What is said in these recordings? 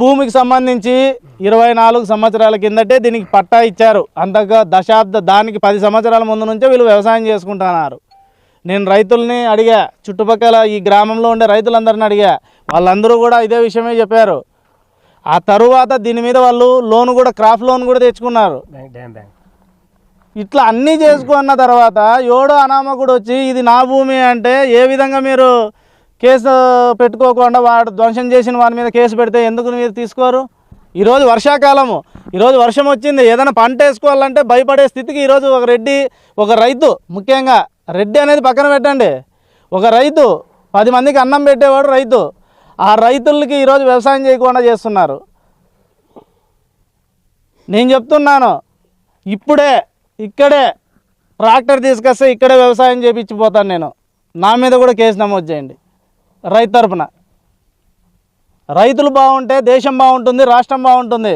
భూమికి సంబంధించి ఇరవై నాలుగు సంవత్సరాల కిందటే దీనికి పట్టా ఇచ్చారు. అంతగా దశాబ్ద దానికి పది సంవత్సరాల ముందు నుంచే వీళ్ళు వ్యవసాయం చేసుకుంటున్నారు. నేను రైతుల్ని అడిగా చుట్టుపక్కల ఈ గ్రామంలో ఉండే రైతులందరిని అడిగా వాళ్ళందరూ కూడా ఇదే విషయమే చెప్పారు. ఆ తరువాత దీని మీద వాళ్ళు లోన్ కూడా క్రాప్ లోన్ కూడా తెచ్చుకున్నారు. ఇట్లా అన్నీ చేసుకున్న తర్వాత ఏడో అనామకుడు వచ్చి ఇది నా భూమి అంటే ఏ విధంగా మీరు కేసు పెట్టుకోకుండా వాడు ధ్వంసం చేసిన వారి మీద కేసు పెడితే ఎందుకు మీరు తీసుకోరు? ఈరోజు వర్షాకాలము. ఈరోజు వర్షం వచ్చింది ఏదైనా పంట వేసుకోవాలంటే భయపడే స్థితికి ఈరోజు ఒక రెడ్డి ఒక రైతు ముఖ్యంగా రెడ్డి అనేది పక్కన పెట్టండి. ఒక రైతు పది మందికి అన్నం పెట్టేవాడు రైతు. ఆ రైతులకి ఈరోజు వ్యవసాయం చేయకుండా చేస్తున్నారు. నేను చెప్తున్నాను ఇప్పుడే ఇక్కడే ట్రాక్టర్ తీసుకొస్తే ఇక్కడే వ్యవసాయం చేపించిపోతాను నేను. నా మీద కూడా కేసు నమోదు చేయండి. రైతు తరపున. రైతులు బాగుంటే దేశం బాగుంటుంది రాష్ట్రం బాగుంటుంది.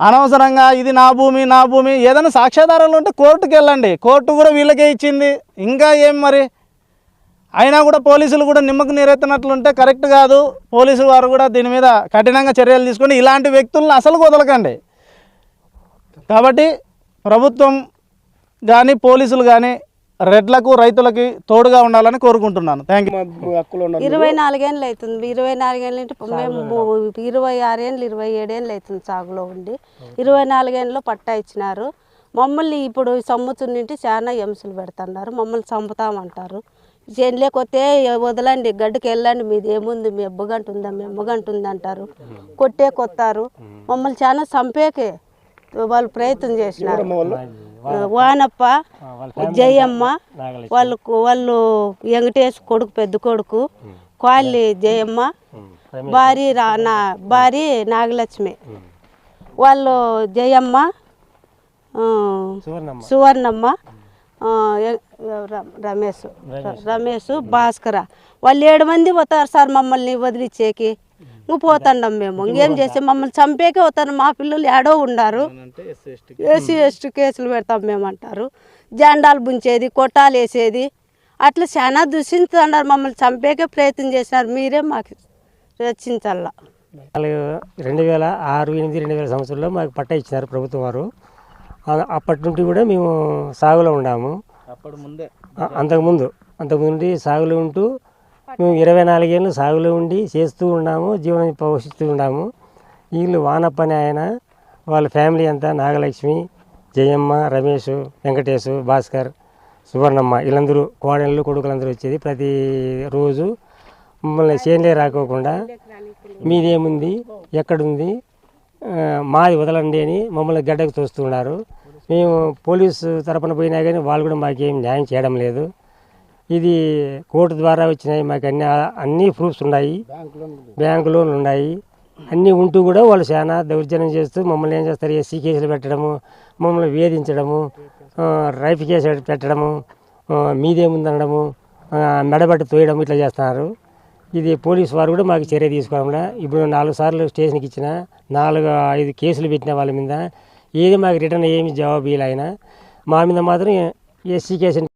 అనవసరంగా ఇది నా భూమి నా భూమి ఏదైనా సాక్ష్యాధారాలు ఉంటే కోర్టుకి వెళ్ళండి. కోర్టు కూడా వీళ్ళకే ఇచ్చింది. ఇంకా ఏం మరి? అయినా కూడా పోలీసులు కూడా నిమ్మకు నీరెత్తినట్లుంటే కరెక్ట్ కాదు. పోలీసు వారు కూడా దీని మీద కఠినంగా చర్యలు తీసుకొని ఇలాంటి వ్యక్తులను అసలు వదలకండి. కాబట్టి ప్రభుత్వం కానీ పోలీసులు కానీ రెడ్లకు రైతులకి తోడుగా ఉండాలని కోరుకుంటున్నాను. థ్యాంక్ యూ ఇరవై నాలుగేళ్ళు అవుతుంది. ఇరవై నాలుగేళ్ళ నుంచి మేము ఇరవై ఆరేళ్ళు ఇరవై ఏడేళ్ళు అవుతుంది సాగులో ఉండి. ఇరవై నాలుగేళ్ళలో పట్టా ఇచ్చినారు. మమ్మల్ని ఇప్పుడు నుండి చాలా హింసలు పెడుతున్నారు. మమ్మల్ని చంపుతామంటారు. చేనులేకొస్తే వదలండి గడ్డికి వెళ్ళండి మీది ఏముంది మీ ఎబ్బగంట ఉందా మీ ఎమ్మగంట ఉంది అంటారు. కొట్టే కొత్తారు. మమ్మల్ని చాలా చంపేకే వాళ్ళు ప్రయత్నం చేసినారు. వానప్ప జయమ్మ. వాళ్ళకు వాళ్ళు వెంకటేష్ కొడుకు పెద్ద కొడుకు కాళ్ళి జయమ్మ భార్య రా నా భార్య నాగలక్ష్మి. వాళ్ళు జయమ్మ సువర్ణమ్మ. రమేష్. రమేష్ భాస్కర. వాళ్ళు ఏడు మంది పోతారు సార్ మమ్మల్ని వదిలిచ్చేకి. ఇంక పోతాండం మేము. ఇంకేం చేస్తే? మమ్మల్ని చంపేకే పోతారు. మా పిల్లలు ఏడో ఉండారు. ఏసీ ఎస్టీ కేసులు. పెడతాం మేము అంటారు. జెండాలు బుంచేది కొట్టాలు వేసేది. అట్లా చాలా దూషించుతున్నారు మమ్మల్ని చంపేకే ప్రయత్నం చేసినారు. మీరే మాకు రక్షించాల? నాలుగు రెండు వేల ఆరు ఎనిమిది రెండు వేల సంవత్సరంలో మాకు పట్టా ఇచ్చినారు ప్రభుత్వం వారు. ఆ- అప్పటి నుండి కూడా మేము సాగులో ఉన్నాము. అప్పుడు ముందే. ఆ- అంతకుముందు అంతకుముందు నుండి సాగులో ఉంటూ మేము ఇరవై నాలుగేళ్ళు సాగులో ఉండి చేస్తూ ఉన్నాము జీవనం పోషిస్తూ ఉన్నాము. వీళ్ళు వానప్పని ఆయన వాళ్ళ ఫ్యామిలీ అంతా నాగలక్ష్మి జయమ్మ రమేష్ వెంకటేష్ భాస్కర్ సువర్ణమ్మ వీళ్ళందరూ కోడళ్ళు కొడుకులందరూ వచ్చేది ప్రతి రోజు మమ్మల్ని చేనులే రాకోకుండా మీదేముంది ఎక్కడుంది మాది వదలండి అని మమ్మల్ని గడ్డకు తోస్తున్నారు మేము పోలీసు తరపున పోయినా కానీ వాళ్ళు కూడా మాకేం న్యాయం చేయడం లేదు. ఇది కోర్టు ద్వారా వచ్చినాయి. మాకు అన్ని అన్ని ప్రూఫ్స్ ఉన్నాయి. బ్యాంకు లోన్లు ఉన్నాయి. అన్నీ ఉంటూ కూడా వాళ్ళు చాలా దౌర్జన్యం చేస్తూ మమ్మల్ని ఏం చేస్తారు? ఎస్సీ కేసులు పెట్టడము మమ్మల్ని వేధించడము రైఫ్ కేసు పెట్టడము మీదేముందనడము ఆ, మెడబట్టి తోయడం ఇట్లా చేస్తున్నారు. ఇది పోలీసు వారు కూడా మాకు చర్య తీసుకోకుండా ఇప్పుడు నాలుగు సార్లు స్టేషన్కి ఇచ్చిన నాలుగు ఐదు కేసులు పెట్టిన వాళ్ళ మీద ఏది మాకు రిటర్న్ ఏమి జవాబు ఇవ్వాలి మా మీద మాత్రం ఎస్సీ కేసు